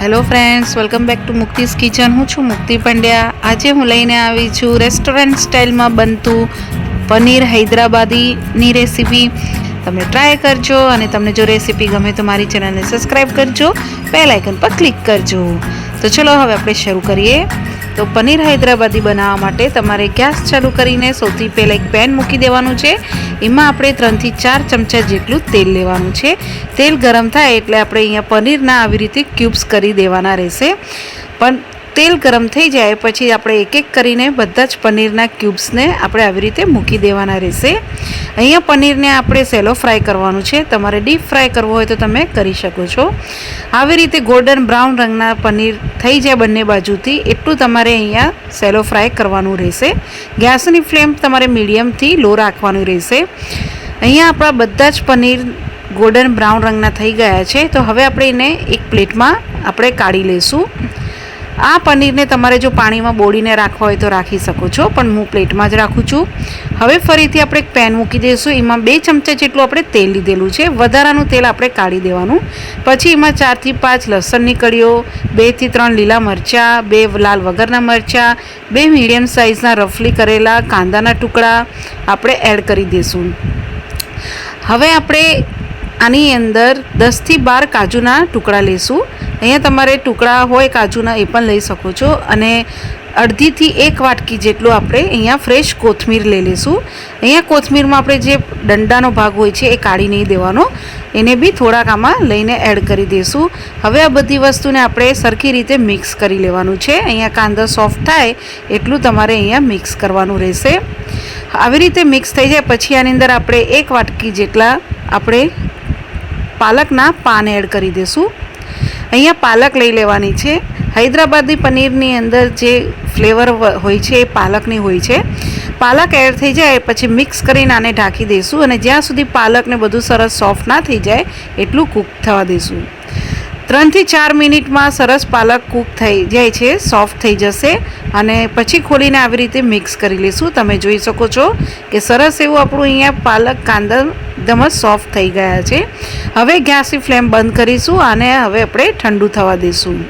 Hello friends welcome back to Mukti's kitchen હું છું મુક્તિ પંડ્યા. આજે હું લઈને આવી છું રેસ્ટોરન્ટ સ્ટાઇલમાં બનતું પનીર હૈદરાબાદીની રેસીપી તમે ટ્રાય કરજો અને તમને જો રેસીપી ગમે તો મારી ચેનલને સબસ્ક્રાઈબ કરજો. બેલ આઇકન પર ક્લિક કરજો. તો ચલો હવે આપણે શરૂ કરીએ. તો પનીર હૈદરાબાદી બનાવવા માટે તમારે ગેસ ચાલુ કરીને સૌથી પહેલાં એક પેન મૂકી દેવાનું છે. એમાં આપણે ત્રણથી ચાર ચમચા જેટલું તેલ લેવાનું છે. તેલ ગરમ થાય એટલે આપણે અહીંયા પનીરના આવી રીતે ક્યુબ્સ કરી દેવાના રહેશે. પણ તેલ ગરમ થઈ જાય પછી આપણે એક એક કરીને બધા જ પનીરના ક્યુબ્સને આપણે આવી રીતે મૂકી દેવાના રહેશે. અહીંયા પનીરને આપણે સેલો ફ્રાય કરવાનું છે. તમારે ડીપ ફ્રાય કરવો હોય તો તમે કરી શકો છો. આવી રીતે ગોલ્ડન બ્રાઉન રંગના પનીર થઈ જાય બંને બાજુથી, એટલું તમારે અહીંયા સેલો ફ્રાય કરવાનું રહેશે. ગેસની ફ્લેમ તમારે મીડિયમથી લો રાખવાનું રહેશે. અહીંયા આપણા બધા જ પનીર ગોલ્ડન બ્રાઉન રંગના થઈ ગયા છે. તો હવે આપણે એને એક પ્લેટમાં આપણે કાઢી લઈશું. આ પનીરને તમારે જો પાણીમાં બોળીને રાખવા હોય તો રાખી શકો છો, પણ હું પ્લેટમાં જ રાખું છું. હવે ફરીથી આપણે એક પેન મૂકી દઈશું. એમાં બે ચમચા જેટલું આપણે તેલ લીધેલું છે. વધારાનું તેલ આપણે કાઢી દેવાનું. પછી એમાં ચારથી પાંચ લસણની કળીઓ, બેથી ત્રણ લીલા મરચાં, બે લાલ વગરના મરચાં, બે મીડિયમ સાઇઝના રફલી કરેલા કાંદાના ટુકડા આપણે એડ કરી દઈશું હવે આપણે આની અંદર દસથી બાર કાજુના ટુકડા લઈશું અહીંયા તમારે ટુકડા હોય, કાજુના, એ પણ લઈ શકો છો. અને અડધીથી એક વાટકી જેટલું આપણે અહીંયા ફ્રેશ કોથમીર લઈ લઈશું. અહીંયા કોથમીરમાં આપણે જે દંડાનો ભાગ હોય છે, એ કાઢી નહીં દેવાનો. એને બી થોડાક આમાં લઈને એડ કરી દઈશું. હવે આ બધી વસ્તુને આપણે સરખી રીતે મિક્સ કરી લેવાનું છે. અહીંયા કાંદો સોફ્ટ થાય, એટલું તમારે અહીંયા મિક્સ કરવાનું રહેશે. આવી રીતે મિક્સ થઈ જાય, પછી આની અંદર આપણે એક વાટકી જેટલા આપણે પાલકના પાન એડ કરી દઈશું. અહીંયા પાલક લઈ લેવાની છે. હૈદરાબાદી પનીરની અંદર જે ફ્લેવર હોય છે એ પાલકની હોય છે. પાલક એડ થઈ જાય પછી મિક્સ કરીને આને ઢાંકી દઈશું અને જ્યાં સુધી પાલકને બધું સરસ સોફ્ટ ના થઈ જાય એટલું કૂક થવા દઈશું. ત્રણથી ચાર મિનિટમાં સરસ પાલક કૂક થઈ જાય છે, સોફ્ટ થઈ જશે અને પછી ખોલીને આવી રીતે મિક્સ કરી લઈશું. તમે જોઈ શકો છો કે સરસ એવું આપણું અહીંયા પાલક કાંદા એકદમ જ સોફ્ટ થઈ ગયા છે. હવે ગેસની ફ્લેમ બંધ કરીશું અને હવે આપણે ઠંડુ થવા દઈશું.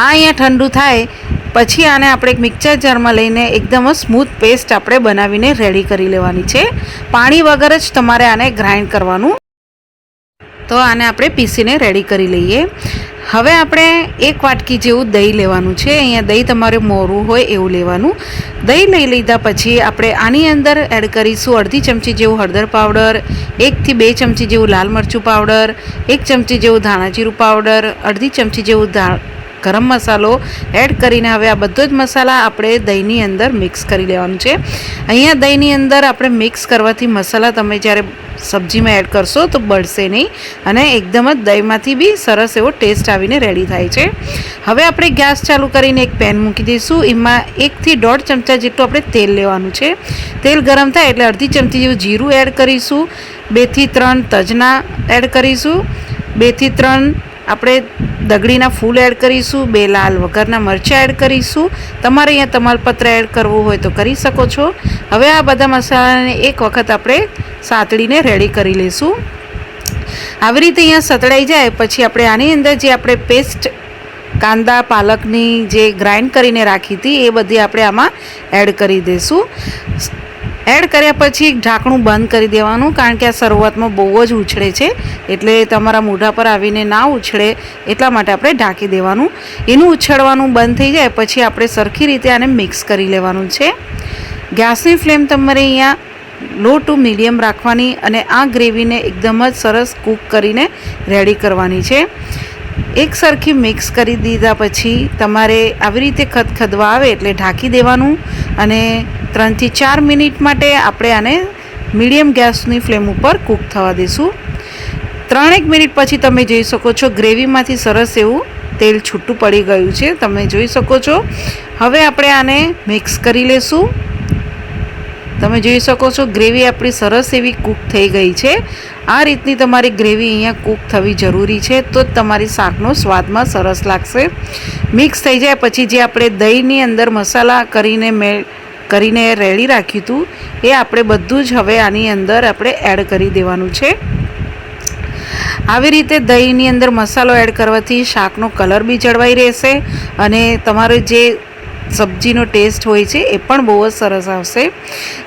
આ અહીંયા ઠંડુ થાય પછી આને આપણે એક મિક્સર જારમાં લઈને એકદમ સ્મૂથ પેસ્ટ આપણે બનાવીને રેડી કરી લેવાની છે. પાણી વગર જ તમારે આને ગ્રાઇન્ડ કરવાનું તો આને આપણે પીસીને રેડી કરી લઈએ. હવે આપણે એક વાટકી જેવું દહીં લેવાનું છે. અહીંયા દહીં તમારે મોરું હોય એવું લેવાનું. દહીં લઈ લીધા પછી આપણે આની અંદર એડ કરીશું અડધી ચમચી જેવું હળદર પાવડર એકથી બે ચમચી જેવું લાલ મરચું પાવડર એક ચમચી જેવું ધાણાજીરું પાવડર અડધી ચમચી જેવું ધા, ગરમ મસાલો એડ કરીને હવે આ બધો જ મસાલા આપણે દહીંની અંદર મિક્સ કરી લેવાનું છે. અહીંયા દહીંની અંદર આપણે મિક્સ કરવાથી મસાલા તમે જ્યારે સબ્જીમાં એડ કરશો તો બળશે નહીં. અને એકદમ જ દહીંમાંથી બી સરસ એવો ટેસ્ટ આવીને રેડી થાય છે. હવે આપણે ગેસ ચાલુ કરીને એક પેન મૂકી દઈશું. એમાં એકથી દોઢ ચમચા જેટલું આપણે તેલ લેવાનું છે. તેલ ગરમ થાય એટલે અડધી ચમચી જેવું જીરું એડ કરીશું. બેથી ત્રણ તજના એડ કરીશું. બેથી ત્રણ આપણે દગડીના ફૂલ એડ કરીશું. બે લાલ વગરના મરચાં એડ કરીશું. તમારે અહીંયા તમાલપત્ર એડ કરવું હોય તો કરી શકો છો. હવે આ બધા મસાલાને એક વખત આપણે સાતળીને રેડી કરી લઈશું. આવી રીતે અહીંયા સતળાઈ જાય, પછી આપણે આની અંદર જે આપણે પેસ્ટ કાંદા, પાલકની જે ગ્રાઇન્ડ કરીને રાખી હતી, એ બધી આપણે આમાં એડ કરી દઈશું. એડ કર્યા પછી ઢાંકણું બંધ કરી દેવાનું, કારણ કે આ શરૂઆતમાં બહુ જ ઉછળે છે, એટલે તમારા મોઢા પર આવીને ના ઉછળે, એટલા માટે આપણે ઢાંકી દેવાનું. એનું ઉછળવાનું બંધ થઈ જાય, પછી આપણે સરખી રીતે આને મિક્સ કરી લેવાનું છે. ગેસની ફ્લેમ તમારે અહીંયા લો ટુ મીડિયમ રાખવાની અને આ ગ્રેવીને એકદમ જ સરસ કૂક કરીને રેડી કરવાની છે. એક સરખી મિક્સ કરી દીધા પછી તમારે આવી રીતે ખદખદવા આવે એટલે ઢાંકી દેવાનું અને ત્રણથી ચાર મિનિટ માટે આપણે આને મીડિયમ ગેસની ફ્લેમ ઉપર કૂક થવા દઈશું ત્રણેક મિનિટ પછી તમે જોઈ શકો છો ગ્રેવીમાંથી સરસ એવું તેલ છૂટું પડી ગયું છે. તમે જોઈ શકો છો. હવે આપણે આને મિક્સ કરી લેશું. તમે જોઈ શકો છો, ગ્રેવી આપણી સરસ એવી કૂક થઈ ગઈ છે. આ રીતની તમારી ગ્રેવી અહીંયા કૂક થવી જરૂરી છે, તો જ તમારી શાકનો સ્વાદમાં સરસ લાગશે. મિક્સ થઈ જાય પછી જે આપણે દહીંની અંદર મસાલા કરીને મેં, કરીને રેડી રાખ્યું હતું, એ આપણે બધું જ હવે આની અંદર આપણે એડ કરી દેવાનું છે. આવી રીતે દહીંની અંદર મસાલો એડ કરવાથી શાકનો કલર બી જળવાઈ રહેશે અને તમારે જે સબ્જીનો ટેસ્ટ હોય છે, એ પણ બહુ જ સરસ આવશે.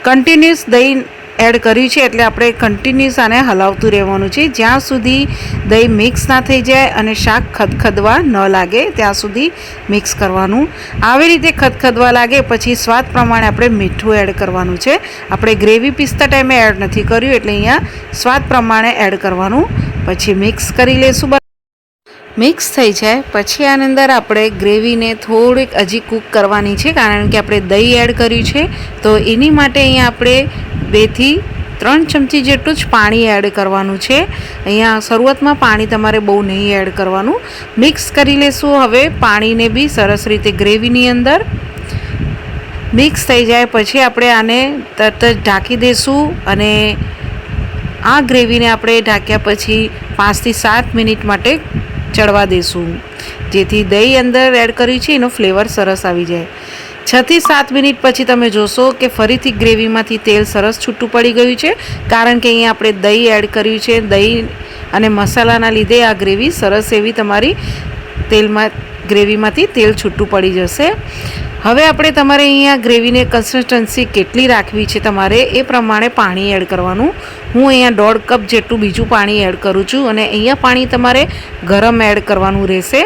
કન્ટિન્યુઅસ દહીં એડ કર્યું છે, એટલે આપણે કન્ટિન્યુઅસ આને હલાવતું રહેવાનું છે. જ્યાં સુધી દહીં મિક્સ ના થઈ જાય અને શાક ખદખદવા ન લાગે, ત્યાં સુધી મિક્સ કરવાનું. આવી રીતે ખદખદવા લાગે, પછી સ્વાદ પ્રમાણે આપણે મીઠું એડ કરવાનું છે. આપણે ગ્રેવી પીસતા ટાઈમે એડ નથી કર્યું, એટલે અહીંયા સ્વાદ પ્રમાણે એડ કરવાનું. પછી મિક્સ કરી બરાબર. મિક્સ થઈ જાય, પછી આની અંદર આપણે ગ્રેવીને થોડીક હજી કૂક કરવાની છે, કારણ કે આપણે દહીં એડ કર્યું છે. તો એની માટે અહીંયા આપણે બેથી ત્રણ ચમચી જેટલું જ પાણી એડ કરવાનું છે. અહીંયા શરૂઆતમાં પાણી તમારે બહુ નહીં એડ કરવાનું. મિક્સ કરી લેશું, હવે પાણીને બી સરસ રીતે ગ્રેવીની અંદર. મિક્સ થઈ જાય, પછી આપણે આને તરત જ ઢાંકી દઈશું અને આ ગ્રેવીને આપણે ઢાંક્યા પછી પાંચથી સાત મિનિટ માટે ચડવા દઈશું જેથી દહીં અંદર એડ કર્યું છે, એનો ફ્લેવર સરસ આવી જાય. છથી સાત મિનિટ પછી તમે જોશો કે ફરીથી ગ્રેવીમાંથી તેલ સરસ છૂટું પડી ગયું છે, કારણ કે અહીંયા આપણે દહીં એડ કર્યું છે. દહીં અને મસાલાના લીધે આ ગ્રેવી સરસ એવી તમારી તેલમાં, ગ્રેવીમાંથી તેલ છૂટું પડી જશે. હવે આપણે તમારે અહીંયા ગ્રેવીને કન્સિસ્ટન્સી કેટલી રાખવી છે તમારે એ પ્રમાણે પાણી એડ કરવાનું. હું અહીંયા દોઢ કપ જેટલું બીજું પાણી એડ કરું છું અને અહીંયા પાણી તમારે ગરમ એડ કરવાનું રહેશે.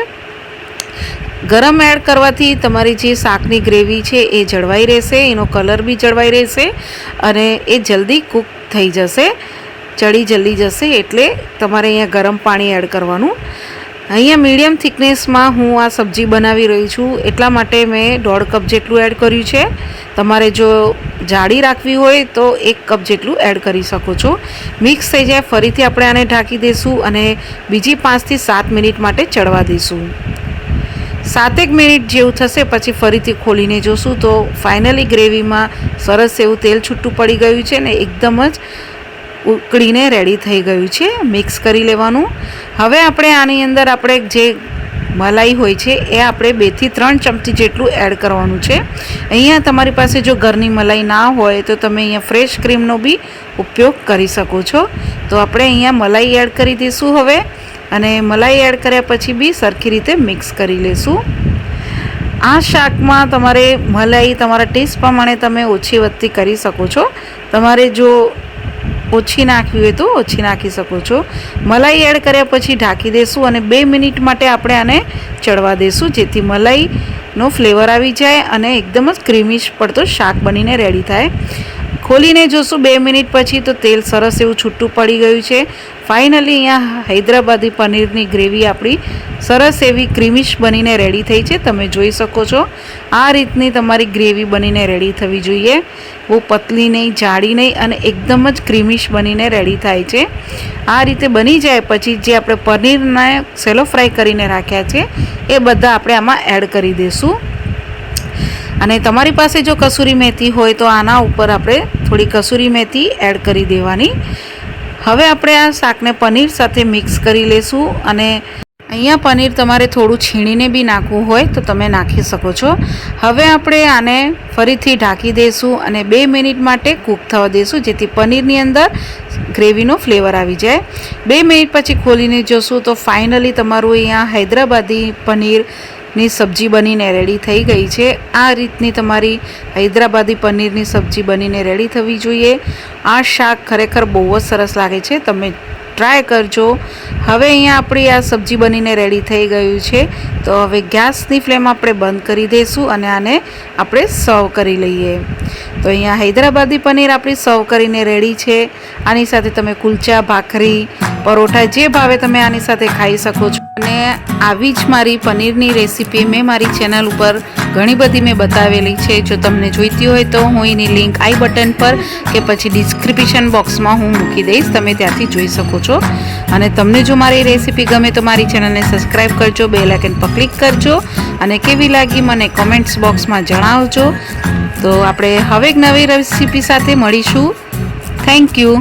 ગરમ એડ કરવાથી તમારી જે શાકની ગ્રેવી છે એ જળવાઈ રહેશે, એનો કલર બી જળવાઈ રહેશે અને એ જલ્દી કૂક થઈ જશે, ચડી જલ્દી જશે એટલે તમારે અહીંયા ગરમ પાણી એડ કરવાનું. અહીંયા મીડિયમ થિકનેસમાં હું આ સબ્જી બનાવી રહી છું. એટલા માટે મેં દોઢ કપ જેટલું એડ કર્યું છે. તમારે જો જાડી રાખવી હોય તો એક કપ જેટલું એડ કરી શકો છો. મિક્સ થઈ જાય, ફરીથી આપણે આને ઢાંકી દઈશું અને બીજી પાંચથી સાત મિનિટ માટે ચડવા દઈશું સાતેક મિનિટ જેવું થશે, પછી ફરીથી ખોલીને જોશું તો ફાઇનલી ગ્રેવીમાં સરસ એવું તેલ છૂટું પડી ગયું છે ને એકદમ જ ઉકળીને રેડી થઈ ગયું છે મિક્સ કરી લેવાનું. હવે આપણે આની અંદર આપણે જે મલાઈ હોય છે, એ આપણે બેથી ત્રણ ચમચી જેટલું એડ કરવાનું છે. અહીંયા તમારી પાસે જો ઘરની મલાઈ ના હોય, તો તમે અહીંયા ફ્રેશ ક્રીમનો બી ઉપયોગ કરી શકો છો. તો આપણે અહીંયા મલાઈ એડ કરી દઈશું હવે, અને મલાઈ એડ કર્યા પછી બી સરખી રીતે મિક્સ કરી લેશું. આ શાકમાં તમારે મલાઈ તમારા ટેસ્ટ પ્રમાણે તમે ઓછી વધતી કરી શકો છો. તમારે જો ઓછી નાખવી હોય તો ઓછી નાખી શકો છો. મલાઈ એડ કર્યા પછી ઢાંકી દઈશું અને બે મિનિટ માટે આપણે આને ચડવા દઈશું જેથી મલાઈનો ફ્લેવર આવી જાય અને એકદમ જ ક્રીમીશ પડતો શાક બનીને રેડી થાય. ખોલીને જોશું બે મિનિટ પછી તો તેલ સરસ એવું છૂટું પડી ગયું છે. ફાઇનલી અહીંયા હૈદરાબાદી પનીરની ગ્રેવી આપણી સરસ એવી ક્રીમિશ બનીને રેડી થઈ છે. તમે જોઈ શકો છો. આ રીતની તમારી ગ્રેવી બનીને રેડી થવી જોઈએ. બહુ પતલી નહીં, જાડી નહીં અને એકદમ જ ક્રીમિશ બનીને રેડી થાય છે. આ રીતે બની જાય પછી જે આપણે પનીરને સેલો ફ્રાય કરીને રાખ્યા છે, એ બધા આપણે આમાં એડ કરી દઈશું અને તમારી પાસે જો કસૂરી મેથી હોય તો આના ઉપર આપણે થોડી કસૂરી મેથી એડ કરી દેવાની. હવે આપણે આ શાકને પનીર સાથે મિક્સ કરી લેશું અને અહીંયા પનીર તમારે થોડું છીણીને બી નાખવું હોય તો તમે નાખી શકો છો. હવે આપણે આને ફરીથી ઢાંકી દઈશું અને બે મિનિટ માટે કૂક થવા દઈશું જેથી પનીરની અંદર ગ્રેવીનો ફ્લેવર આવી જાય. બે મિનિટ પછી ખોલીને જોશું તો ફાઇનલી તમારું અહીંયા હૈદરાબાદી પનીર ની સબ્જી બનીને રેડી થઈ ગઈ છે. આ રીતની તમારી હૈદરાબાદી પનીરની સબ્જી બનીને રેડી થવી જોઈએ. આ શાક ખરેખર બહુ જ સરસ લાગે છે. તમે ટ્રાય કરજો. હવે અહીંયા આપણી આ સબ્જી બનીને રેડી થઈ ગયું છે. તો હવે ગેસની ફ્લેમ આપણે બંધ કરી દઈશું અને આને આપણે સર્વ કરી લઈએ. તો અહીંયા હૈદરાબાદી પનીર આપણી સર્વ કરીને રેડી છે. આની સાથે તમે કુલચા, ભાખરી પરોઠા જે ભાવે તમે આની સાથે ખાઈ શકો છો. અને આવી જ મારી પનીરની રેસીપી મેં મારી ચેનલ ઉપર ઘણી બધી મેં બતાવેલી છે. જો તમને જોઈતી હોય તો હું એની લિંક આઈ બટન પર કે પછી ડિસ્ક્રિપ્શન બોક્સમાં હું મૂકી દઈશ. તમે ત્યાંથી જોઈ શકો છો. અને તમને જો મારી રેસીપી ગમે તો મારી ચેનલને સબસ્ક્રાઈબ કરજો બે લાઇકન પર ક્લિક કરજો અને કેવી લાગી મને કોમેન્ટ્સ બોક્સમાં જણાવજો. તો આપણે હવે એક નવી રેસીપી સાથે મળીશું. Thank you.